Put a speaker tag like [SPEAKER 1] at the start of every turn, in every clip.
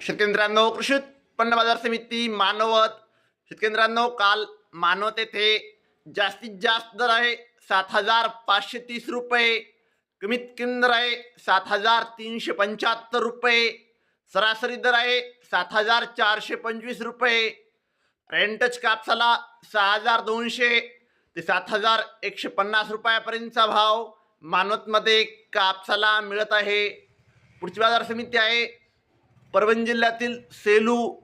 [SPEAKER 1] शेतकऱ्यांनो कृषी उत्पन्न बाजार समिती मानवत. शेतकऱ्यांनो काल मानवत येथे जास्तीत जास्त दर आहे सात हजार पाचशे तीस रुपये. कमीत कमी दर आहे सात हजार तीनशे पंच्याहत्तर रुपये. सरासरी दर आहे सात हजार चारशे पंचवीस रुपये. रेंटच कापसाला सहा हजार दोनशे ते सात हजार एकशे पन्नास रुपयापर्यंतचा भाव मानवतमध्ये कापसाला मिळत आहे. पुढची बाजार समिती आहे परभणी जिल्ह्यातील सेलू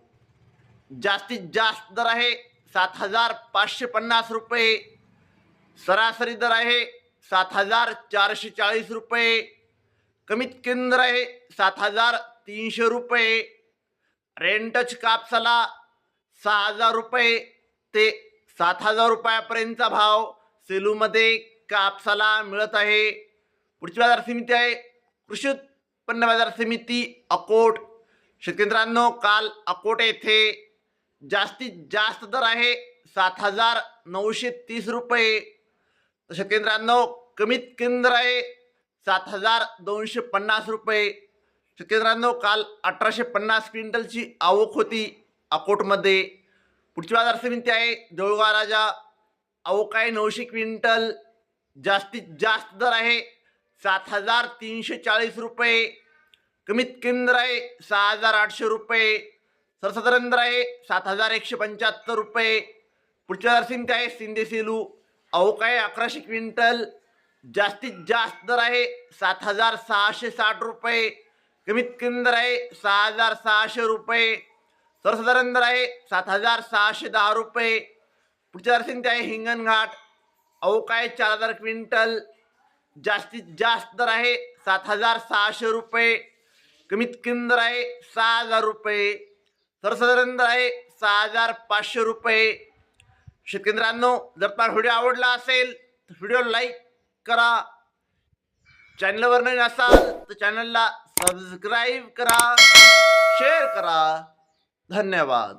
[SPEAKER 1] जास्तीत जास्त दर आहे. सात हजार पाचशे पन्नास रुपये. सरासरी दर आहे सात हजार चारशे चाळीस रुपये. कमीत कमी दर आहे सात हजार तीनशे रुपये. रेंटच कापसाला सहा हजार रुपये. ते सात हजार रुपयापर्यंतचा भाव सेलूमध्ये कापसाला मिळत आहे. पुढची बाजार समिती आहे. कृषी उत्पन्न बाजार समिती अकोट. शेतकऱ्यांनो काल अकोट येथे जास्तीत जास्त दर आहे सात हजार नऊशे तीस रुपये. तर शेतकऱ्यांनो कमीत कमी दर आहे सात हजार दोनशे पन्नास रुपये. शेतकऱ्यांनो काल अठराशे पन्नास क्विंटलची आवक होती अकोटमध्ये. पुढची बाजार समिती आहे जळगाव राजा. आवक आहे नऊशे क्विंटल. जास्तीत जास्त दर आहे सात हजार तीनशे चाळीस रुपये. कमीत केंद्र आहे सहा हजार आठशे रुपये. सर्वसाधारण दर आहे सात हजार एकशे पंच्याहत्तर रुपये. पुढच्या सिंध आहे सिंधे सेलू. आवक आहे अकराशे क्विंटल? जास्तीत जास्त दर आहे सात हजार सहाशे साठ रुपये. कमीत कमी दर आहे सहा हजार सहाशे रुपये. सर्वसाधारण दर आहे सात हजार सहाशे दहा रुपये. पुढच्या दर्शनते आहे हिंगणघाट अवकाय चार हजार क्विंटल? जास्तीत जास्त दर आहे सात हजार सहाशे रुपये. कमीत किंदर आहे सहा हजार रुपये सर्वसाधारण दर आहे सहा हजार पाचशे रुपये. शेतकेंद्रांनो जर तुम्हाला व्हिडिओ आवडला असेल तर व्हिडिओ लाईक करा. चॅनलवर नवीन असाल तर चॅनलला सबस्क्राईब करा शेअर करा. धन्यवाद.